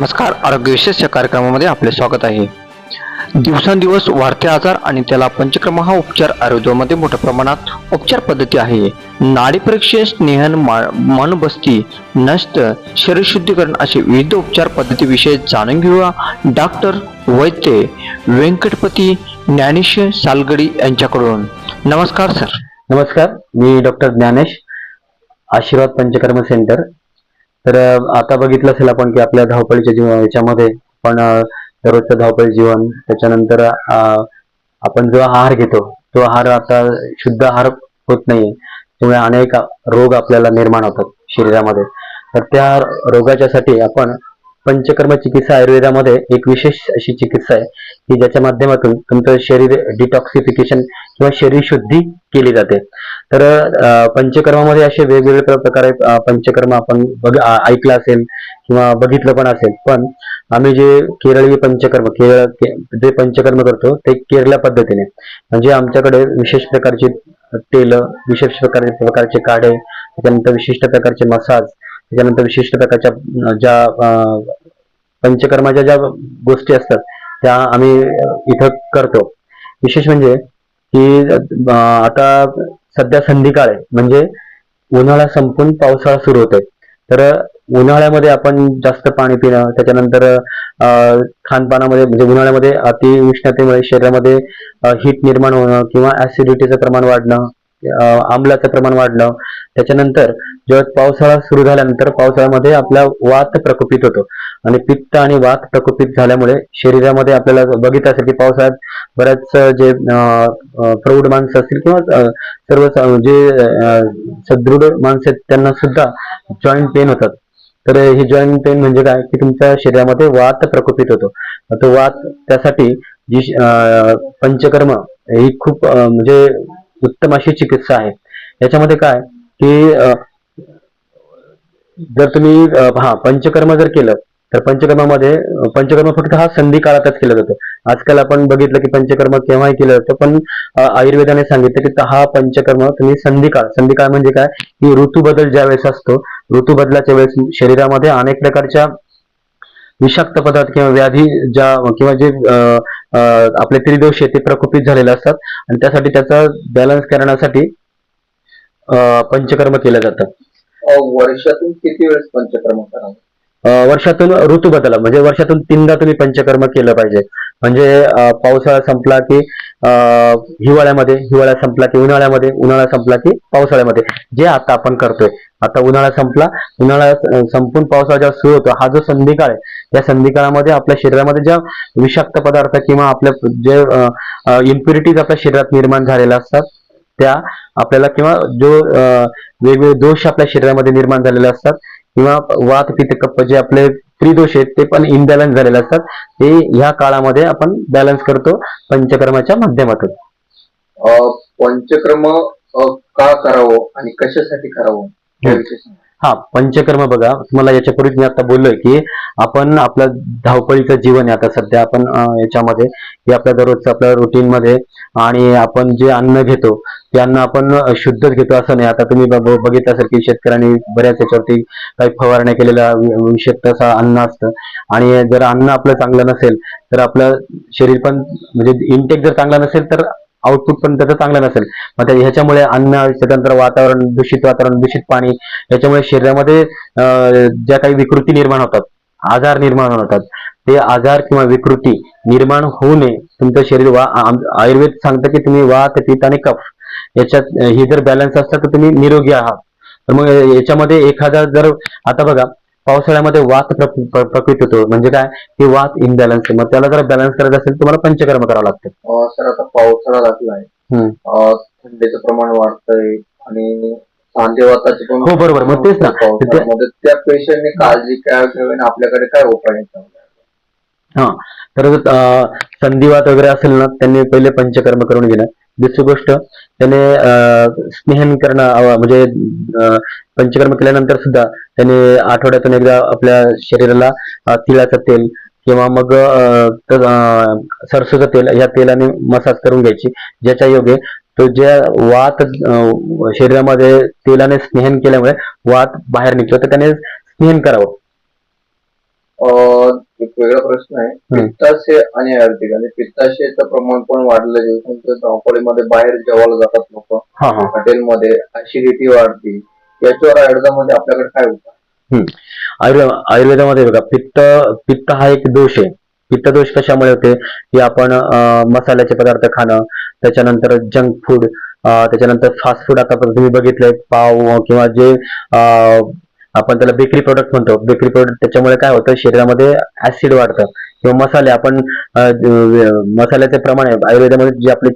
नमस्कार. आरोग्य या कार्यक्रमामध्ये आपले स्वागत आहे. दिवसांदिवस वाढते आजार आणि त्याला पंचक्रम हा उपचार आयुर्वेदामध्ये मोठ्या प्रमाणात उपचार पद्धती आहे. नाडी परीक्षे स्नेहन मा- मनबस्ती नष्ट शरीर शुद्धीकरण असे विविध उपचार पद्धतीविषयी जाणून घेऊया. डॉक्टर वैद्य व्यंकटपती ज्ञानेश सालगडी यांच्याकडून. नमस्कार सर. नमस्कार. मी डॉक्टर ज्ञानेश आशीर्वाद पंचकर्म सेंटर तर आता बघितलं असेल आपण की आपल्या धावपळीच्या जीवन याच्यामध्ये पण दररोजचं धावपळी जीवन त्याच्यानंतर आपण जो आहार घेतो तो आहार आता शुद्ध आहार होत नाहीये त्यामुळे अनेक रोग आपल्याला निर्माण होतात शरीरामध्ये. तर त्या रोगाच्यासाठी आपण पंचकर्म चिकित्सा आयुर्वेदामध्ये एक विशेष अशी चिकित्सा आहे की ज्याच्या माध्यमातून तुमचं शरीर डिटॉक्सिफिकेशन किंवा शरीर शुद्धी केली जाते. तर पंचकर्मामध्ये असे वेगवेगळे प्रकारे पंचकर्म आपण बघ ऐकलं असेल किंवा बघितलं पण असेल. पण आम्ही जे केरळी पंचकर्म केरळ जे पंचकर्म करतो ते केरळ पद्धतीने. म्हणजे आमच्याकडे विशेष प्रकारची तेल विशेष प्रकारचे प्रकारचे काढे त्याच्यानंतर विशिष्ट प्रकारचे मसाज त्याच्यानंतर विशिष्ट प्रकारच्या ज्या पंचकर्माच्या ज्या गोष्टी असतात त्या आम्ही इथं करतो. विशेष म्हणजे की आता सध्या संधिकाळ आहे. म्हणजे उन्हाळा संपून पावसाळा सुरू होतोय. तर उन्हाळ्यामध्ये आपण जास्त पाणी पिणं त्याच्यानंतर खानपानामध्ये म्हणजे उन्हाळ्यामध्ये अति उष्णतेमुळे शरीरामध्ये हीट निर्माण होणं किंवा ऍसिडिटीचं प्रमाण वाढणं अ, आम्लाचं प्रमाण वाढणं त्याच्यानंतर जेव्हा पावसाळा सुरू झाल्यानंतर पावसाळ्यामध्ये आपला वात प्रकोपित होतो. आणि पित्त आणि वात प्रकोपित झाल्यामुळे शरीरामध्ये आपल्याला बघित असेल की पावसाळ्यात बऱ्याच जे प्रौढ माणसं असतील किंवा सर्व जे सदृढ माणसं आहेत त्यांना सुद्धा जॉईंट पेन होतात. तर हे जॉईंट पेन म्हणजे काय? की तुमच्या शरीरामध्ये वात प्रकोपित होतो. तो वात त्यासाठी जी पंचकर्म ही खूप म्हणजे उत्तम अशी चिकित्सा आहे. याच्यामध्ये काय? की जर तुम्ही हा पंचकर्म जर केलं तर पंचकर्मामध्ये पंचकर्म फक्त हा संधी काळातच केलं जातं. आजकाल आपण बघितलं की पंचकर्म केव्हाही केलं जातं पण आयुर्वेदाने सांगितलं की हा पंचकर्म तुम्ही संधिकाळ संधिकाळ म्हणजे काय? की ऋतू बदल ज्या वेळेस असतो ऋतू बदलाच्या वेळेस शरीरामध्ये अनेक प्रकारच्या विषाक्त पदार्थ किंवा व्याधी ज्या किंवा जे आपले त्रिदोष आहे ते प्रकोपित झालेले असतात आणि त्यासाठी त्याचा बॅलन्स करण्यासाठी पंचकर्म केलं जातं वर्षातून किती वेळेस पंचकर्म करावं? वर्षातून ऋतू बदला म्हणजे वर्षातून तीनदा तुम्ही पंचकर्म केलं पाहिजे. म्हणजे पावसाळा संपला की हिवाळ्यामध्ये हिवाळा संपला की उन्हाळ्यामध्ये उन्हाळा संपला की पावसाळ्यामध्ये. जे आता आपण करतोय. आता उन्हाळा संपला उन्हाळा संपून पावसाळा जेव्हा सुरू होतो हा जो संधिकाळ आहे या संधिकाळामध्ये आपल्या शरीरामध्ये ज्या विषाक्त पदार्थ किंवा आपल्या जे इम्प्युरिटीज आपल्या शरीरात निर्माण झालेल्या असतात त्या आपल्याला किंवा जो वेगवेगळे दोष आपल्या शरीरामध्ये निर्माण झालेले असतात किंवा वात पित्त कप्प जे आपले त्रिदोष आहेत ते पण इनबॅलन्स झालेले असतात. ते ह्या काळामध्ये आपण बॅलन्स करतो पंचकर्माच्या माध्यमातून. पंचकर्म का करावं आणि कशासाठी करावं? याविषयी. हा पंचकर्म बघा. तुम्हाला याच्यापूर्वी मी आता बोललोय की आपण आपलं धावपळीचं जीवन आहे आता सध्या. आपण याच्यामध्ये हे आपल्या दररोजचं आपल्या रुटीन मध्ये आणि आपण जे अन्न घेतो ते अन्न आपण शुद्धच घेतो असं नाही. आता तुम्ही ब- ब- बघितलं असेल की शेतकऱ्यांनी बऱ्याच याच्यावरती काही फवारण्या केलेल्या वि- विषाक्त असं अन्न असतं. आणि जर अन्न आपलं चांगलं नसेल तर आपलं शरीर पण म्हणजे इनटेक जर चांगला नसेल तर आउटपुट पण त्याचं चांगलं नसेल. मग त्या- ह्याच्यामुळे अन्न त्याच्यानंतर वातावरण दूषित वातावरण दूषित पाणी याच्यामुळे शरीरामध्ये ज्या काही विकृती निर्माण होतात आजार निर्माण होतात ते आजार किंवा विकृती निर्माण होऊ नये. तुमचं शरीर वा आम- आयुर्वेद सांगतं की तुम्ही वात पित्त आणि कफ याच्यात हे जर बॅलन्स असतं तर तुम्ही निरोगी आहात. तर मग याच्यामध्ये एखादा जर आता बघा पावसाळ्यामध्ये वात प्र- प्र- प्रकृत होतो. म्हणजे काय? की वात इनबॅलन्स आहे. मग त्याला जर बॅलन्स करायचं असेल तुम्हाला पंचकर्म करावं लागतं. सर आता पावसाळा लागलाय. अ, थंडीचं प्रमाण वाढतंय आणि हो, बरोबर. मग तेच ना. त्या पेशंटने काळजी काय घ्यावी आपल्याकडे काय उपाय हा. तर संधिवात वगैरे असेल ना त्यांनी पहिले पंचकर्म करून घेणं. दुसरी गोष्ट त्याने स्नेहन करणं म्हणजे पंचकर्म केल्यानंतर सुद्धा त्याने आठवड्यातून एकदा आपल्या शरीराला तिळाचं तेल किंवा मग सरसोचं तेल या तेलाने मसाज करून घ्यायची. ज्याच्या योगे तो ज्या वात शरीरामध्ये तेलाने स्नेहन केल्यामुळे वात बाहेर निघतो तर त्याने स्नेहन करावं. एक वेगळा प्रश्न आहे. पित्ताशय आणि आयुर्वेदिक आणि पित्ताशयचं प्रमाण पण वाढलं दिवसांच्या धावपळीमध्ये बाहेर जेवायला जातात लोक. हा हा. हॉटेलमध्ये ऍसिडिटी वाढते. याच्यावर आयुर्वेदामध्ये आपल्याकडे काय आयुर्वेद आयुर्वेदामध्ये बघा पित्त पित्त हा एक दोष आहे. पित्त दोष कशामुळे होते? की आपण मसाल्याचे पदार्थ खाणं त्याच्यानंतर जंक फूड त्याच्यानंतर फास्ट फूड आता तुम्ही बघितलंय पाव किंवा जे आपण त्याला बेकरी प्रोडक्ट म्हणतो. बेकरी प्रोडक्ट त्याच्यामुळे काय होतं शरीरामध्ये ऍसिड वाढतं. किंवा मसाले आपण मसाल्याचे प्रमाण आहे. आयुर्वेदामध्ये जे आपले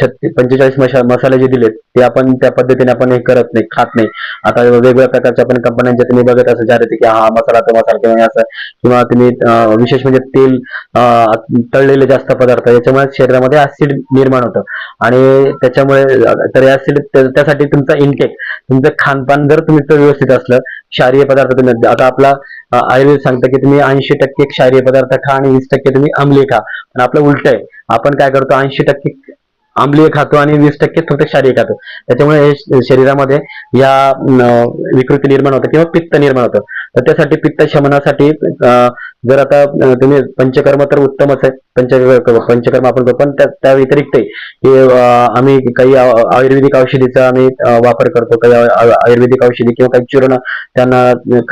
छत्तीस पंचेचाळीस मशा मसाले जे दिलेत ते आपण त्या पद्धतीने आपण हे करत नाही खात नाही. आता वेगवेगळ्या प्रकारच्या आपण कंपन्यांच्या तुम्ही बघत असाल जाहिराती की हा मसाला तो मसाला किंवा असं किंवा तुम्ही विशेष म्हणजे तेल तळलेले जास्त पदार्थ याच्यामुळे शरीरामध्ये ऍसिड निर्माण होतं. आणि त्याच्यामुळे तर ऍसिड त्यासाठी तुमचा इनटेक तुमचं खानपान जर तुम्ही तर व्यवस्थित असलं क्षारीय पदार्थ तुम्ही आता आपला आयुर्वेद सांगतं की तुम्ही ऐंशी टक्के क्षारीय पदार्थ खा आणि वीस टक्के तुम्ही अमली खा. पण आपलं उलट आहे आपण काय करतो ऐंशी टक्के आंबलीय खातो आणि वीस टक्के फक्त क्षारीय खातो. त्याच्यामुळे हे शरीरामध्ये या विकृती निर्माण होतं किंवा पित्त निर्माण होतं. तर त्यासाठी पित्त शमनासाठी जर आता तुम्ही पंचकर्म तर उत्तमच आहे. पंच पंचकर्म आपण करतो पण त्या व्यतिरिक्त आम्ही काही आयुर्वेदिक औषधीचा आम्ही वापर करतो. काही आयुर्वेदिक औषधी किंवा काही चूर्ण त्यांना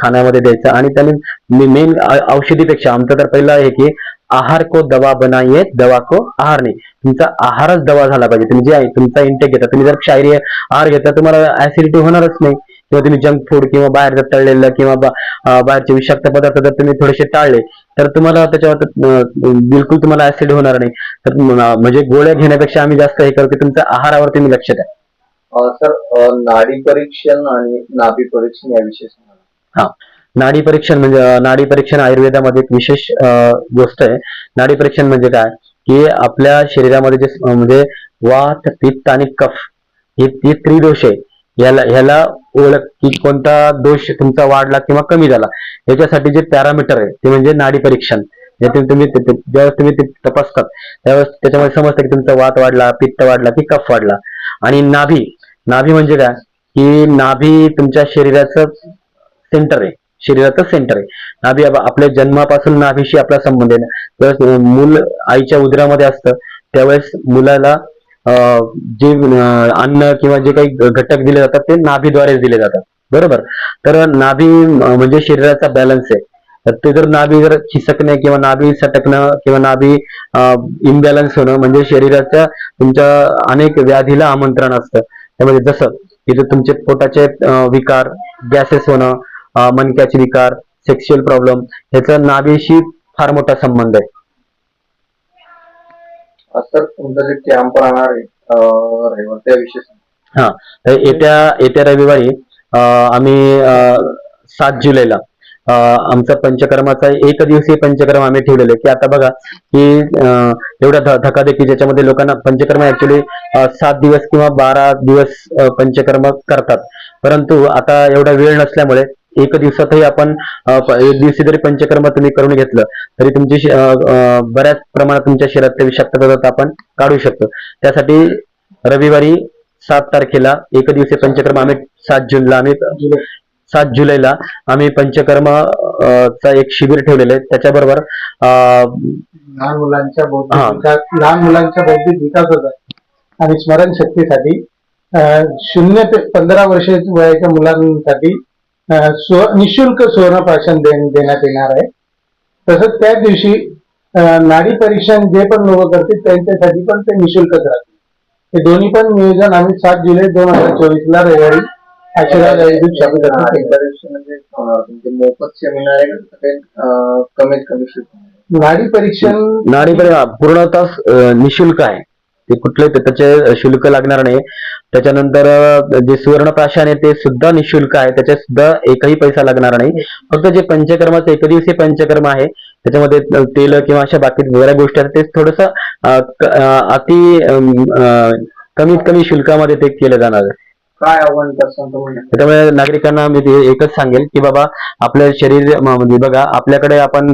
खाण्यामध्ये द्यायचं. आणि त्यांनी मेन औषधीपेक्षा आमचं तर पहिलं आहे की आहार को दवा बनाये दवा को आहार नाही. तुमचा आहारच दवा झाला पाहिजे. तुम्ही जे आहे तुमचा इंटेक घेता. तुम्ही जर क्षारीय आहार घेता तुम्हाला ऍसिडिटी होणारच नाही. किंवा तुम्ही जंक फूड किंवा बाहेर तळलेलं किंवा बाहेरचे विषाक्त पदार्थ जर तुम्ही थोडेसे टाळले तर तुम्हाला त्याच्यावर बिलकुल तुम्हाला ऍसिड होणार नाही. तर म्हणजे गोळ्या घेण्यापेक्षा आम्ही जास्त हे करतो की तुमच्या आहारावर तुम्ही लक्ष द्या. सर नाडी परीक्षण आणि नाभी परीक्षण याविषयी सांगा. नाडी परीक्षण म्हणजे नाडी परीक्षण आयुर्वेदामध्ये एक विशेष गोष्ट आहे. नाडी परीक्षण म्हणजे काय? की आपल्या शरीरामध्ये जे म्हणजे वात पित्त आणि कफ हे ते त्रिदोष आहे. याला ह्याला ओळख की कोणता दोष तुमचा वाढला किंवा कमी झाला याच्यासाठी जे पॅरामीटर आहे ते म्हणजे नाडी परीक्षण. तुम्ही ज्यावेळेस तुम्ही ते तपासतात त्यावेळेस त्याच्यामध्ये समजतं की तुमचा वात वाढला पित्त वाढला की कफ वाढला. आणि नाभी नाभी म्हणजे काय? की नाभी तुमच्या शरीराचं सेंटर आहे. शरीराचं सेंटर आहे. नाभी आपल्या जन्मापासून नाभीशी आपला संबंध आहे. त्यावेळेस मूल आईच्या उदरामध्ये असतं त्यावेळेस मुलाला जे अन्न किंवा जे काही घटक दिले जातात ते नाभीद्वारेच दिले जातात. बरोबर? तर नाभी म्हणजे शरीराचा बॅलन्स आहे. तर ते जर नाभी जर खिसकणे किंवा नाभी सटकणं किंवा नाभी इम्बॅलन्स होणं म्हणजे शरीराच्या तुमच्या अनेक व्याधीला आमंत्रण असतं. त्यामध्ये जसं की जे तुमचे पोटाचे विकार गॅसेस होणं मणक्याचे विकार सेक्शुअल प्रॉब्लेम ह्याचा नाभीशी फार मोठा संबंध आहे. सर तुमचं जे कॅम्प राहणार आहे त्याविषयी तर येत्या येत्या रविवारी आम्ही सात जुलैला आमचा पंचकर्माचा एक दिवसीय पंचकर्म आम्ही ठेवलेलं. की आता बघा की एवढा ध- धकाधकी ज्याच्यामध्ये लोकांना पंचकर्म ऍक्च्युली सात दिवस किंवा बारा दिवस पंचकर्म करतात. परंतु आता एवढा वेळ नसल्यामुळे एक दिवसातही आपण एक दिवशी जरी पंचकर्म तुम्ही करून घेतलं तरी तुमची बऱ्याच प्रमाणात तुमच्या शरीरातले विषाक्त पदार्थ आपण काढू शकतो. त्यासाठी रविवारी सात तारखेला एक दिवसीय पंचकर्म आम्ही सात जूनला आम्ही सात जुलैला आम्ही पंचकर्म चा एक शिबिर ठेवलेलं आहे. त्याच्याबरोबर अं, लहान मुलांच्या लहान मुलांच्या बौद्धिक विकासासाठी आणि स्मरणशक्तीसाठी शून्य ते पंधरा वर्ष वयाच्या मुलांसाठी निशुल्क सुवर्ण प्राशन दे- देण्यात येणार आहे. तसंच त्या दिवशी नाडी परीक्षण जे पण लोक करतील त्यांच्यासाठी पण ते निशुल्कच राहतील हे दोन्ही पण नियोजन आम्ही सात जुलै दोन हजार चोवीस ला रविवारी म्हणजे मोफत सेमिनार आहे कमीत कमी नाडी परीक्षण नाडी परि- पूर्णतः अं, निशुल्क आहे. ते कुठले ते- त्याचे शुल्क लागणार नाही. त्याच्यानंतर जे सुवर्ण प्राशन आहे ते सुद्धा निशुल्क आहे. त्याच्यात सुद्धा एकही पैसा लागणार नाही. फक्त जे पंचकर्माचं एकदिवसीय पंचकर्म आहे. त्याच्यामध्ये तेल किंवा अशा बाकी बऱ्या गोष्टी आहेत ते थोडस अति कमीत कमी शुल्कामध्ये ते केलं जाणार आहे. काय आव्हान करसान तुम्ही? त्याच्यामुळे नागरिकांना मी एकच सांगेल की बाबा आपलं शरीर म्हणजे बघा आपल्याकडे आपण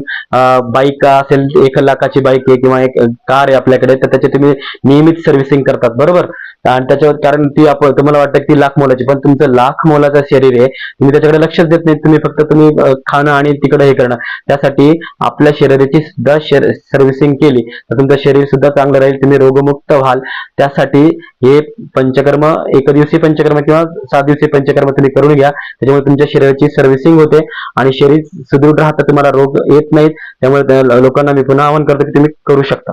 बाईक असेल एक लाखाची बाईक आहे किंवा एक कार आहे आपल्याकडे तर त्याची तुम्ही नियमित सर्व्हिसिंग करतात बरोबर? आणि त्याच्यावर कारण ती आपण तुम्हाला वाटतं की लाख मोलाची पण तुमचं लाख मोलाचं शरीर आहे तुम्ही त्याच्याकडे लक्षच देत नाही तुम्ही फक्त तुम्ही खाणं आणि तिकडे हे करणं. त्यासाठी आपल्या शरीराची सुद्धा सर्व्हिसिंग केली तर तुमचं शरीर सुद्धा चांगलं राहील तुम्ही रोगमुक्त व्हाल. त्यासाठी हे पंचकर्म एक दिवशी पंचकर्म किंवा सात दिवशी पंचकर्म तुम्ही करून घ्या. त्याच्यामुळे तुमच्या शरीराची सर्व्हिसिंग होते आणि शरीर सुदृढ राहतं तुम्हाला रोग येत नाहीत. त्यामुळे लोकांना मी पुन्हा आवाहन करतो की तुम्ही करू शकता.